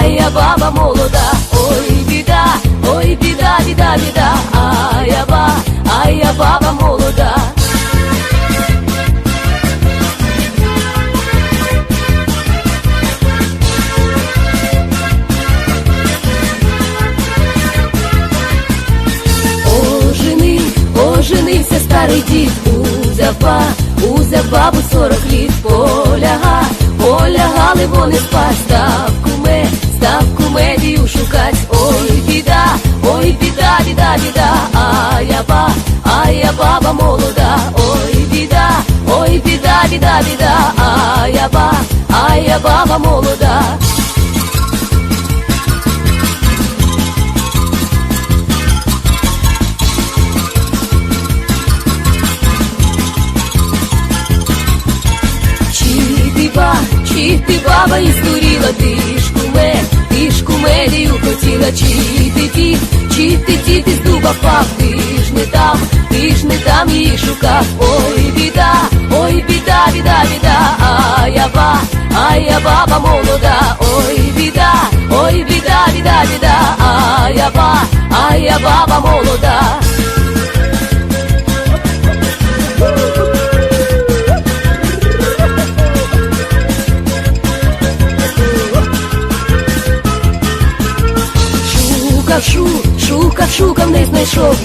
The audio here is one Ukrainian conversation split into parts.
а я баба молода, ой біда, ой біда, біда, біда, а я ба, а я баба молода. Оженив, оженився старий дід, узяв ба, узяв бабу сорок літ, поляга, Полягали вони спать, ставку куме, ставку медію шукать, ой біда, ой біда, біда, біда, а я ба, а я баба молода, ой біда, ой біда, біда, біда, а я ба, а я баба молода. Чи ти баба і здуріла, ти ж куме, ти ж кумедію хотіла, чи ти ті, чи ти ті, ти з дуба впав, ти ж не там, ти ж не там її шукав, ой біда, ой біда, біда, біда, а я ба, а я баба молода, ой біда, ой біда, біда, біда, а я ба, а я баба молода. Шукав, шу, шукав, шукав, не знайшов,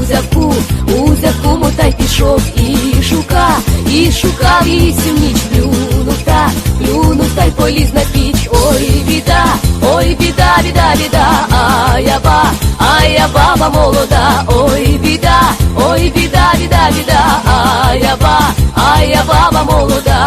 узяв ку, узяв куму та й пішов, і шука, і шукав, і всю ніч плюнув та, плюнув та й поліз на піч, ой біда, ой біда, біда, біда, а я ба, а я баба молода, ой біда, ой біда, біда, біда, а я ба, а я баба молода.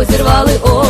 розірвали, ой,